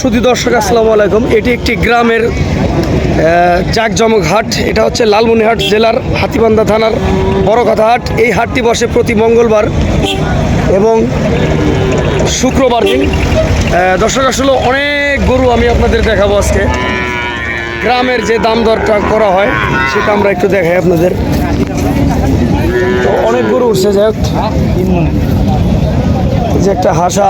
সুদী দর্শক, আসসালামু আলাইকুম। এটি একটি গ্রামের জাকজমক হাট। এটা হচ্ছে লালমনিহাট জেলার হাতিবান্ধা থানার বড় কথা হাট। এই হাটটি বসে প্রতি মঙ্গলবার এবং শুক্রবার দিন। দর্শক, আসলে অনেক গরু আমি আপনাদের দেখাবো আজকে। গ্রামের যে দাম দরটা করা হয়, সেটা আমরা একটু দেখাই আপনাদের। অনেক গরু উঠছে, যাই হোক। যে একটা হাসা।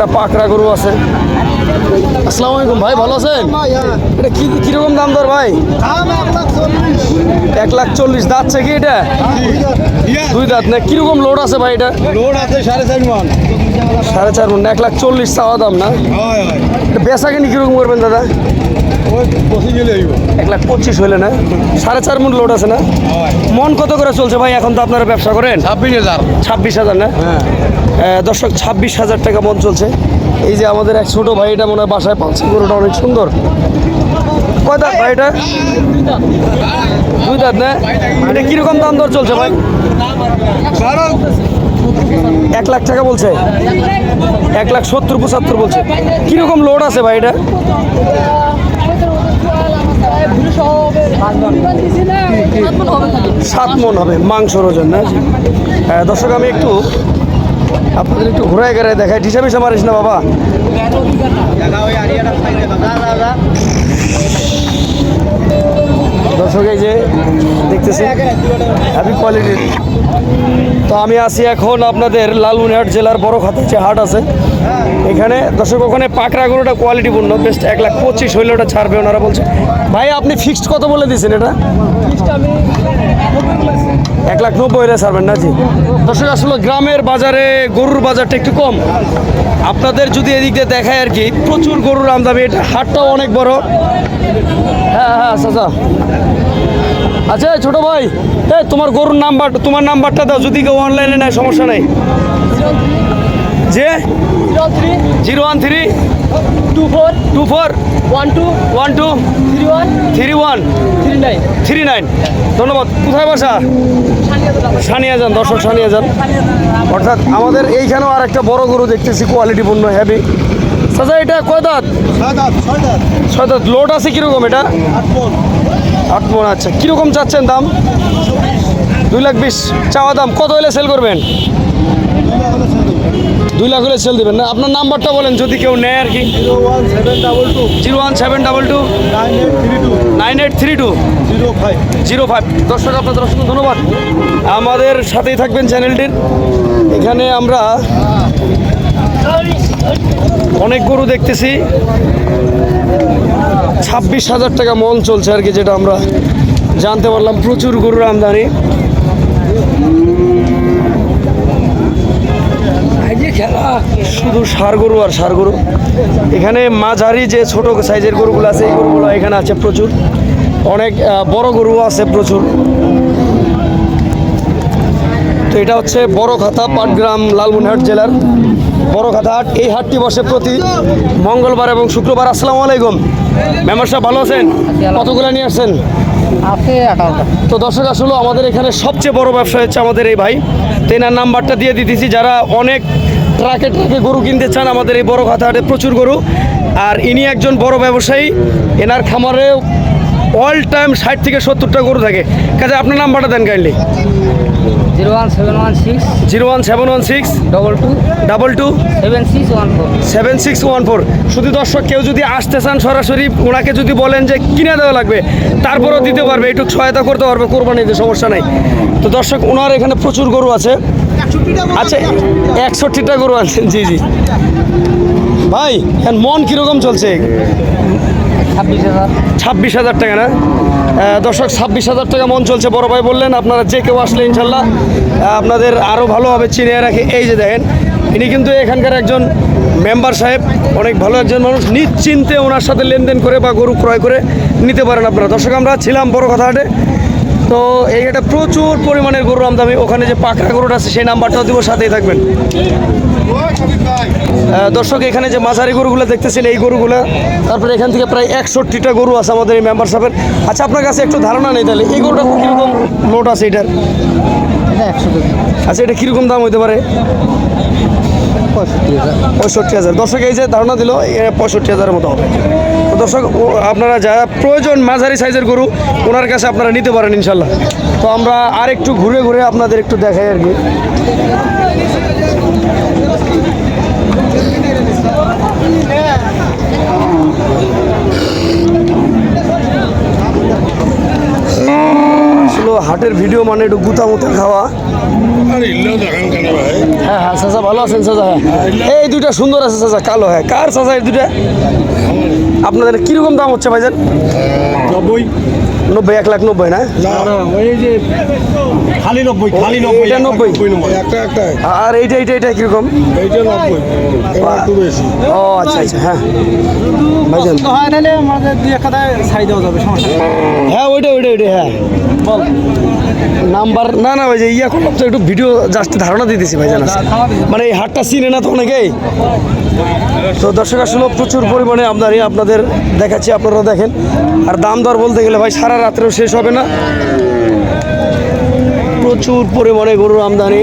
একটা পাকড়া গরু আছে। আসসালামু আলাইকুম ভাই ভালো আছেন? এটা কি কীরকম দাম দর ভাই? এক লাখ চল্লিশ। দাঁড়ছে কি এটা? দুই দাঁত না কীরকম লোড আছে ভাই এটা? লোড আছে সাড়ে চার মন। সাড়ে চার মন এক লাখ চল্লিশ চাওয়া দাম না? হয় হয়। বেচা কিনি কীরকম করবেন দাদা? এক লাখ পঁচিশ হইলে না? সাড়ে চার মন লোড আছে না? মন কত করে চলছে ভাই এখন তো আপনারা ব্যবসা করেন? ছাব্বিশ হাজার। ছাব্বিশ হাজার না? হ্যাঁ। দর্শক ছাব্বিশ হাজার টাকা মন চলছে। এই যে আমাদের এক ছোট ভাই এটা মনে হয় বাসায় পাচ্ছে গরুটা অনেক সুন্দর। কয় দাঁত ভাই এটা? দুই না? এটা কীরকম দাম দর চলছে ভাই? এক লাখ টাকা বলছে। এক লাখ সত্তর, পঁচাত্তর বলছে। কীরকম লোড আছে ভাই এটা? সাত মন হবে, মাংসর ওজন, না? হ্যাঁ দর্শক, আমি একটু আপনাদের একটু ঘুরায় গেড়ায় দেখাই। টিসা মিশা মারিস না বাবা? দর্শক, এই যে দেখতেছি হ্যাপি কোয়ালিটির তো আমি আছি এখন আপনাদের লালমনিহাট জেলার বড় খাতে যে হাট আছে। এখানে, দর্শক, ওখানে পাকড়া গরুটা কোয়ালিটিপূর্ণ বেস্ট এক লাখ পঁচিশ হইলে, ওটা ছাড়বে ওনারা বলছে। ভাই, আপনি ফিক্সড কত বলে দিয়েছেন এটা? লাখ নব্বই হলে ছাড়বেন না জি দর্শক আসলে গ্রামের বাজারে গরুর বাজারটা একটু কম। আপনাদের যদি এদিক দিয়ে দেখায় আর কি প্রচুর গরুর আমদামি এটা হাটটাও অনেক বড়। হ্যাঁ হ্যাঁ আচ্ছা আচ্ছা এই ছোট ভাই এ তোমার গরুর নাম্বার তোমার নাম্বারটা দাও যদি কেউ অনলাইনে নেয় সমস্যা নেই। যে zero one three? Two four two four one two one two. Three one. Three one. Three nine. Three nine. ধন্যবাদ। কোথায় বাসা? সানিয়া যান দর্শক সানিয়া যান অর্থাৎ আমাদের এইখানেও আর একটা বড় গরু দেখতেছি কোয়ালিটিপূর্ণ হেভি চাচা এটা কয় দাঁত? ছয় দাঁত লোড আছে কীরকম এটা? আট মন। আচ্ছা। কীরকম চাচ্ছেন দাম? দুই লাখ বিশ। চাওয়া দাম কত হলে সেল করবেন। দুই লাখ হলে সেল দেবেন না? আপনার নাম্বারটা বলেন যদি কেউ নেয় আর কি। Zero one seven double two. Zero one seven double two. Nine eight three two nine eight three two zero five zero five. দর্শক আপনাদের অসংখ্য ধন্যবাদ। আমাদের সাথেই থাকবেন চ্যানেলটির। এখানে আমরা অনেক গরু দেখতেছি। ছাব্বিশ হাজার টাকা মন চলছে আর কি যেটা আমরা জানতে পারলাম। প্রচুর গরুর আমদানি। শুধু সার গরু আর সার গরু। এখানে মাঝারি যে ছোট সাইজের গরুগুলো আছে, এই গরুগুলো এখানে আছে প্রচুর। অনেক বড় গরু আছে প্রচুর। তো এটা হচ্ছে বড় খাতা পাটগ্রাম লালমনিহাট জেলার বড় খাতা হাট। এই হাটটি বসে প্রতি মঙ্গলবার এবং শুক্রবার। আসসালামু আলাইকুম। মেম্বার সাহেব, ভালো আছেন? কতগুলো নিয়ে আসছেন? তো দর্শক, আসলে আমাদের এখানে সবচেয়ে বড় ব্যবসা হচ্ছে আমাদের এই ভাই। তেনার নাম্বারটা দিয়ে দিতেছি। যারা অনেক ট্রাকে ট্রাকে গরু কিনতে চান, আমাদের এই বড় খাতাহাটে প্রচুর গরু। আর ইনি একজন বড় ব্যবসায়ী। এনার খামারে অল টাইম ষাট থেকে সত্তরটা গরু থাকে। কাজে আপনার নাম্বারটা দেন kindly one seven one six zero one seven one six double two double two seven six one four seven six one four শুধু দর্শক কেউ যদি আসতে চান সরাসরি ওনাকে যদি বলেন যে কিনে দেওয়া লাগবে তারপরেও দিতে পারবে। একটু সহায়তা করতে পারবে কোরবানিতে সমস্যা নাই। তো দর্শক ওনার এখানে প্রচুর গরু আছে। আচ্ছা একষট্টিটা গরু আছেন জি জি। ভাই এখন মন কীরকম চলছে? ছাব্বিশ হাজার। টাকা না? দর্শক, ছাব্বিশ হাজার টাকা মন চলছে। বড় ভাই বললেন, আপনারা যে কেউ আসলে ইনশাল্লাহ আপনাদের আরও ভালোভাবে চিনে রাখে। এই যে দেখেন, ইনি কিন্তু এখানকার একজন মেম্বার সাহেব, অনেক ভালো একজন মানুষ। নিশ্চিন্তে ওনার সাথে লেনদেন করে বা গরু ক্রয় করে নিতে পারেন আপনারা। দর্শক, আমরা ছিলাম বড় কথা হাটে তো এই এটা প্রচুর পরিমাণের গরুর আমদামি ওখানে যে পাকড়া গরুটা আছে সেই নাম্বারটাও দিব সাথেই থাকবেন। দর্শক এখানে যে মাঝারি গরুগুলো দেখতেছেন এই গরুগুলো তারপরে এখান থেকে প্রায় একষট্টিটা গরু আছে আমাদের এই মেম্বারশিপের আচ্ছা আপনার কাছে একটু ধারণা নেই তাহলে এই গরুটা কীরকম নোট আছে এটার? কেজি আচ্ছা এটা কীরকম দাম হতে পারে? পঁয়ষট্টি হাজার। পঁয়ষট্টি হাজার। দর্শক এই যে ধারণা দিল পঁয়ষট্টি হাজারের মতো হবে। দর্শক আপনারা যারা প্রয়োজন মাঝারি সাইজের গরু ওনার কাছে আপনারা নিতে পারেন ইনশাল্লাহ। তো আমরা আর একটু ঘুরে ঘুরে আপনাদের একটু দেখাই আর কি। হাটের ভিডিও মানে একটু গুতা মুতা খাওয়া। হ্যাঁ হ্যাঁ চাচা ভালো আছেন চাচা হ্যাঁ। এই দুইটা সুন্দর আছে চাচা কালো হ্যাঁ। কার চাচা এই দুইটা? আপনাদের কীরকম দাম হচ্ছে ভাইজান? নব্বই। নব্বই এক লাখ নব্বই না? খালি নব্বই খালি নব্বই এটা নব্বই। একটা একটা। আর এইটা এইটা এটা কীরকম? এইটা নব্বই এবার ও আচ্ছা আচ্ছা হ্যাঁ। ভাইজান। হ্যাঁ ওইটা ওইটা ওইটা হ্যাঁ। বল নাম্বার না না ওই যে ইয়া করলাম তো একটু ভিডিও জাস্ট ধারণা দিতেছি ভাইজান আজকে। মানে এই হাটটা চিনে না তো অনেকেই? তো দর্শক আসলে প্রচুর পরিমাণে আমদানি আপনাদের দেখাচ্ছি আপনারা দেখেন। আর দাম দর বলতে গেলে ভাই সারা রাত্রেও শেষ হবে না। প্রচুর পরিমাণে গরুর আমদানি।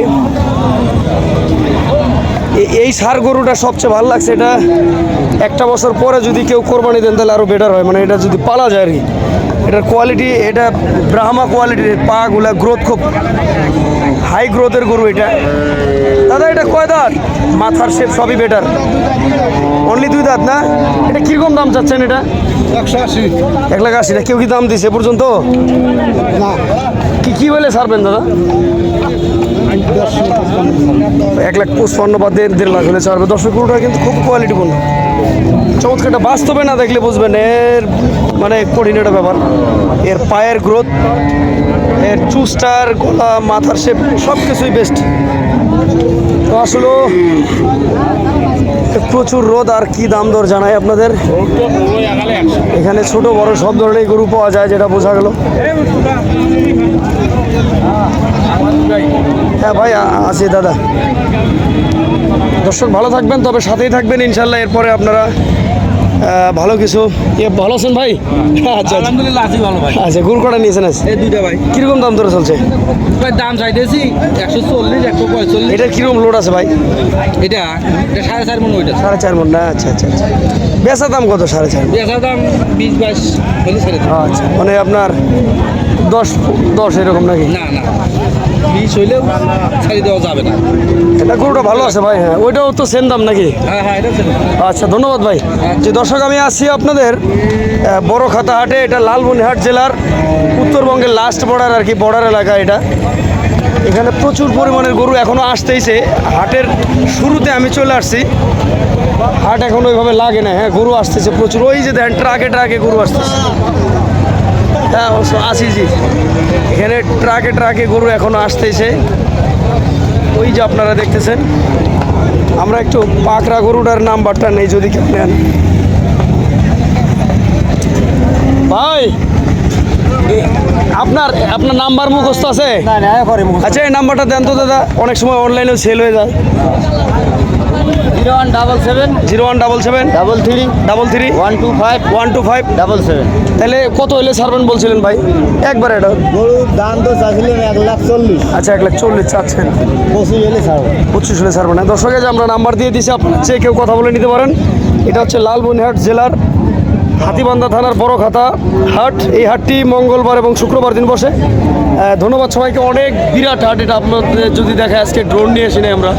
এই সার গরুটা সবচেয়ে ভালো লাগছে এটা একটা বছর পরে যদি কেউ কোরবানি দেন তাহলে আরও বেটার হয়। মানে এটা যদি পালা যায় আর কি। এটার কোয়ালিটি এটা ব্রাহ্মা কোয়ালিটির পাগুলা গ্রোথ খুব হাই গ্রোথের গরু এটা। দাদা, এটা কয় মাথার শেপ সবই বেটার অনলি দাঁত না এটা কীরকম দাম চাচ্ছেন এটা? একশো আশি। এক লাখ আশি না কেউ কি দাম দিছে এ পর্যন্ত? না। কি কি বলে ছাড়বেন দাদা? এক লাখ পঁচপান্ন বা দেড় দেড় লাখ হলে ছাড়বে। দর্শক গরুটা কিন্তু খুব কোয়ালিটিপূর্ণ চমৎকারটা বাস্তবে না দেখলে বুঝবেন এর মানে কঠিন একটা ব্যাপার। এর পায়ের গ্রোথ এর চুস্টার গলা মাথার শেপ সব কিছুই বেস্ট তো আসলে প্রচুর রোদ, আর কি দাম দর জানাই আপনাদের? এখানে ছোট, বড় সব ধরনের গরু পাওয়া যায়, যেটা বোঝা গেল। হ্যাঁ ভাই আছে দাদা। দর্শক, ভালো থাকবেন, তবে সাথেই থাকবেন, ইনশাল্লাহ। এরপরে আপনারা ভালো কিছু? ইয়ে ভালো আছেন ভাই? আচ্ছা আচ্ছা। আলহামদুলিল্লাহ আছি ভালো ভাই। আচ্ছা গরু কটা নিয়েছেন আজ? এই দুইটা ভাই। কীরকম দাম ধরে চলছে? ভাই দাম চাইতেছি একশো চল্লিশ একশো পঁয়তাল্লিশ। এটার কীরকম লোড আছে ভাই? এটা এটা সাড়ে চার মন ওইটা সাড়ে চার মন না? আচ্ছা আচ্ছা আচ্ছা। বেচা দাম কত সাড়ে চার? বেচার দাম বিশ বাইশ আচ্ছা মানে আপনার দশ দশ এরকম নাকি? না না। বিশ হইলেও ছাড়ি দেওয়া যাবে না। এটা গরুটা ভালো আছে ভাই হ্যাঁ। ওইটাও তো সেম দাম নাকি? হ্যাঁ হ্যাঁ এটা আচ্ছা ধন্যবাদ ভাই। যে দর্শক আমি আসছি আপনাদের বড় খাতা হাটে এটা লালমনিরহাট জেলার উত্তরবঙ্গের লাস্ট বর্ডার আর কি বর্ডার এলাকা এটা। এখানে প্রচুর পরিমাণের গরু এখনও আসতেইছে। হাটের শুরুতে আমি চলে আসছি। হাট এখন ওইভাবে লাগে না হ্যাঁ গরু আসতেছে প্রচুর। ওই যে দেখেন ট্রাকে ট্রাকে গরু আসতেছে। হ্যাঁ আসি জি। এখানে ট্রাকে ট্রাকে গরু এখনও আসতেছে। ওই যে আপনারা দেখতেছেন। আমরা একটু পাকড়া গরুটার নাম্বারটা নেই যদি কেউ নেন। ভাই আপনার আপনার নাম্বার মুখস্থ আছে? আচ্ছা এই নাম্বারটা দেন তো দাদা। অনেক সময় অনলাইনেও সেল হয়ে যায়। Zero one double seven. Zero one double seven. Double three double three one two five one two five double seven তাহলে কত হলে ছাড়বেন বলছিলেন ভাই? একবার এটা। গরুর দাম তো চাইছিলেন এক লাখ চল্লিশ। আচ্ছা এক লাখ চল্লিশ চাচ্ছেন। পঁচিশ হলে ছাড়বো পঁচিশ হলে ছাড়বেন দর্শকে যে আমরা নাম্বার দিয়ে দিছি আপনার চেয়ে কেউ কথা বলে নিতে পারেন। এটা হচ্ছে লালমনিরহাট জেলার হাতিবান্ধা থানার বড় খাতা হাট। এই হাটটি মঙ্গলবার এবং শুক্রবার দিন বসে। ধন্যবাদ সবাইকে। অনেক বিরাট হাট এটা আপনাদের যদি দেখে আজকে ড্রোন নিয়ে এসে আমরা।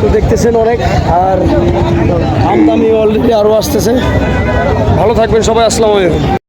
তো দেখতেছেন অনেক আর আমদানি অলরেডি আরও আসতেছে। ভালো থাকবেন সবাই আলাইকুম।